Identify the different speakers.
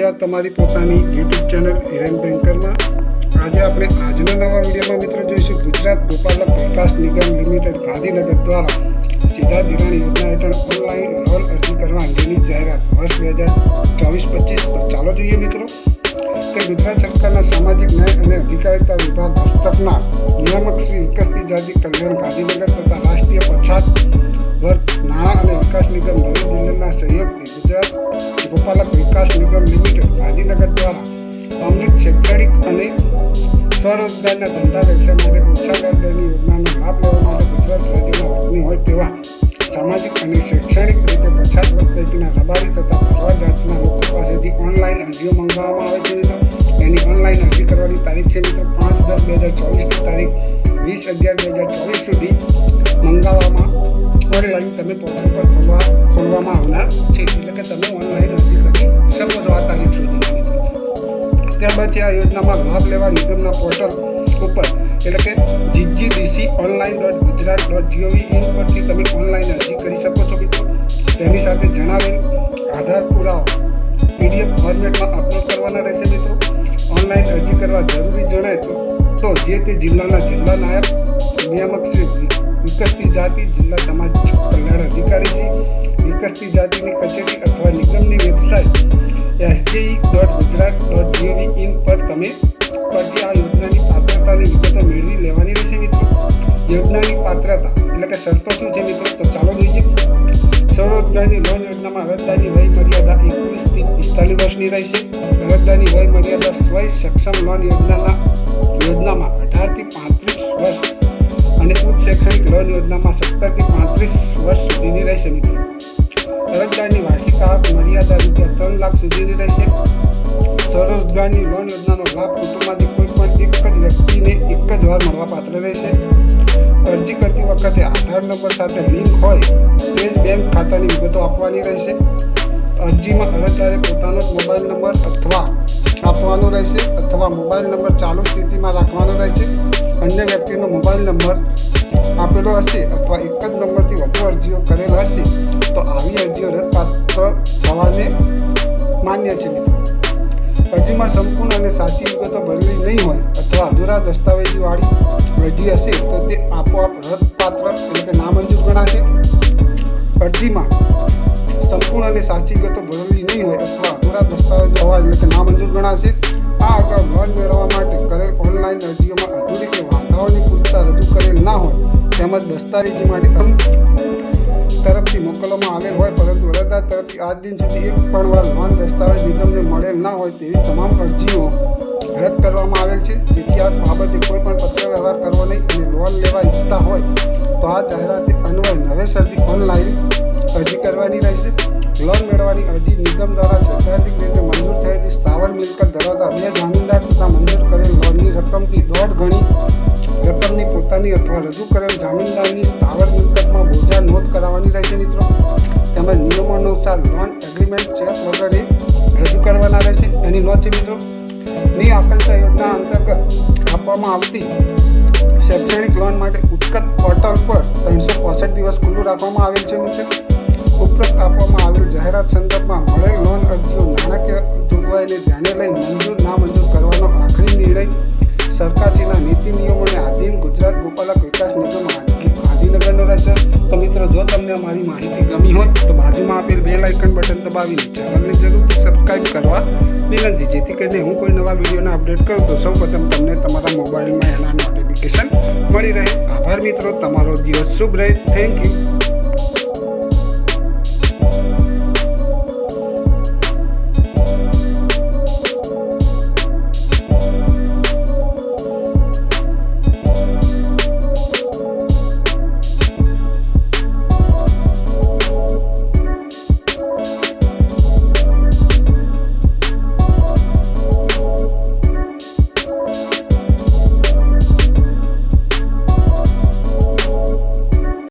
Speaker 1: આ તમારી પોતાની યુટ્યુબ ચેનલ હિરેન બેન્કરમાં આજે આપણે આજના નવા વિડીયોમાં મિત્રો જોઈશું ગુજરાત ગોપાલક વિકાસ નિગમ લિમિટેડ ગાંધીનગર દ્વારા સીધા ધિરાણ યોજના હેઠળ ઓનલાઈન લોન અરજી કરવા અંગેની જાહેરાત. વર્ષ બે હજાર ચોવીસ પચીસ. ચાલો જોઈએ મિત્રો. કે ગુજરાત સરકારના સામાજિક ન્યાય અને અધિકારિતા વિભાગ હસ્તકના નિયામક શ્રી વિકસતી જાતિ કલ્યાણ ગાંધીનગર તથા રાષ્ટ્રીય પછાત વર્ગ નાણાં અને વિકાસ નિગમ નવી દિલ્હીના સહયોગથી ગુજરાત ગોપાલક વિકાસ નિગમ લિમિટેડ ગાંધીનગર દ્વારા અમૃત શૈક્ષણિક અને સ્વરોજગારના ધંધા વ્યવસાય માટે વ્યાજ દરની યોજનાનો લાભ લેવા માટે ગુજરાત રાજ્યમાં વતની હોય તેવા સામાજિક અને શૈક્ષણિક રીતે પછાત વર્ગ પૈકીના રબારી તથા ભરવા જાતના લોકો પાસેથી ઓનલાઈન અરજીઓ મંગાવવામાં આવે છે. એની ઓનલાઈન અરજી કરવાની તારીખ છે મિત્રો પાંચ દસ બે હજાર ચોવીસની તારીખ વીસ અગિયાર બે હજાર ત્યારબાદ આ યોજનામાં લાભ લેવા નિગમના પોર્ટલ ઉપર, એટલે કે GGDC online dot Gujarat dot G O V in પરથી તમે ઓનલાઈન અરજી કરી શકો છો મિત્રો. તેની સાથે જણાવેલ આધાર પુરાવો, પીડીએફ ફોર્મેટમાં અપલોડ કરવાના રહેશે મિત્રો. ઓનલાઈન અરજી કરવા જરૂરી જણાય તો તો જે તે જિલ્લાના જિલ્લા નાયબ નિયામક શ્રી વિકસતી જાતિ, જિલ્લા સમાજ કલ્યાણ અધિકારી શ્રી વિકસતી જાતિની કચેરી અથવા નિગમની વેબસાઇટ એસજેઈ તમે પરથી આ યોજનાની પાત્રતાની વિગતો મેળવી લેવાની રહેશે મિત્રો. યોજનાની પાત્રતા એટલે કે શરતો શું છે મિત્રો? તો ચાલો જોઈએ. સ્વરોજગારની લોન યોજનામાં અરજદારની વય મર્યાદા એકવીસથી પિસ્તાલીસ વર્ષની રહેશે. અરજદારની વય મર્યાદા સ્વય સક્ષમ લોન યોજનાના યોજનામાં અઢારથી પાંત્રીસ વર્ષ અને ઉચ્ચ શૈક્ષણિક લોન યોજનામાં સત્તરથી પાંત્રીસ વર્ષ સુધીની રહેશે મિત્રો. અરજદારની વાર્ષિક આવક મર્યાદા રૂપિયા ત્રણ લાખ સુધીની રહેશે. સ્વરોજગારની લોન યોજનાનો લાભ કુટુંબમાંથી કોઈ પણ એક જ વ્યક્તિને એક જ વાર મળવાપાત્ર રહેશે અરજી કરતી વખતે આધાર નંબર સાથે લિંક હોય તે જ બેંક ખાતાની વિગતો આપવાની રહેશે. અરજીમાં અરજદારે પોતાનો મોબાઈલ નંબર અથવા આપવાનો રહેશે અથવા મોબાઈલ નંબર ચાલુ સ્થિતિમાં રાખવાનો રહેશે. અન્ય વ્યક્તિનો મોબાઈલ નંબર આપેલો હશે અથવા એક જ નંબરથી વધુ અરજીઓ કરેલ હશે તો આવી અરજીઓ રદપાત્ર થવાને માન્ય છે મિત્રો. અરજીમાં સંપૂર્ણ અને સાચી વિગતો ભરેલી નહીં હોય અથવા અધૂરા દસ્તાવેજીવાળી અરજી હશે, તો તે આપોઆપ રદપાત્ર એટલે કે નામંજૂર ગણાશે. અરજીમાં સંપૂર્ણ અને સાચી વિગતો ભરેલી નહીં હોય અથવા અધૂરા દસ્તાવેજો હોવા એટલે કે નામંજૂર ગણાશે. આ અગાઉ લોન મેળવવા માટે કરેલ ઓનલાઈન અરજીઓમાં અધૂરી કે વાંધાઓની પૂરતા રજૂ કરેલ ના હોય, તેમજ દસ્તાવેજી માટે તરફથી મોકલવામાં આવેલ હોય પરંતુ તરફથી આજ દિન સુધી એક પણ વાર લોન દસ્તાવેજ નિગમને મળેલ ના હોય તેવી તમામ અરજીઓ રદ કરવામાં આવેલ છે. જેથી આ બાબતે કોઈ પણ પત્ર વ્યવહાર કરવો નહીં અને લોન લેવા ઈચ્છતા હોય તો આ જાહેરાતે અન્વયે નવેસરથી ઓનલાઈન અરજી કરવાની રહેશે. લોન મેળવવાની અરજી નિગમ દ્વારા સૈદ્ધાંતિક રીતે મંજૂર થયેલી સ્થાવર મિલકત ધરાવતા અન્ય જામીનદાર તથા મંજૂર કરેલ લોનની રકમથી દોઢ ગણી રકમની પોતાની અથવા રજૂ કરેલ જામીનદારની સ્થાવર મિલકતમાં બોજા નોંધ કરાવવાની રહેશે મિત્રો. નિયમો લોન એગ્રીમેન્ટ ચેક વગેરે રજૂ કરવાના રહેશે એની નોંધી મિત્રો. ની આકાંક્ષા યોજના અંતર્ગત આપવામાં આવતી શૈક્ષણિક લોન માટે ઉત્કત પોર્ટલ પર ત્રણસો પોસઠ દિવસ ખુલ્લું રાખવામાં આવેલ છે મિત્રો. આપવામાં આવેલ જાહેરાત સંદર્ભમાં મળેલ લોન અરજીઓ નાણાકીય જોગવાઈને ધ્યાને લઈ મંજૂર ના મંજૂર કરવાનો આખરી નિર્ણય સરકારશ્રીના નીતિ નિયમોને આધીન ગુજરાત ગોપાલક વિકાસ નિગમ ગાંધીનગરનો રહેશે. તો મિત્રો, જો તમને અમારી માહિતી ગમી હોય તો બાજુમાં આપેલ બે લાઇકન બટન દબાવીને ચેનલને જરૂરથી સબસ્ક્રાઇબ કરવા વિનંતી. જેથી કરીને હું કોઈ નવા વિડીયોને અપડેટ કરું તો સૌ પ્રથમ તમને તમારા મોબાઈલમાં એના નોટિફિકેશન મળી રહે. આભાર મિત્રો, તમારો દિવસ શુભ રહે. Thank you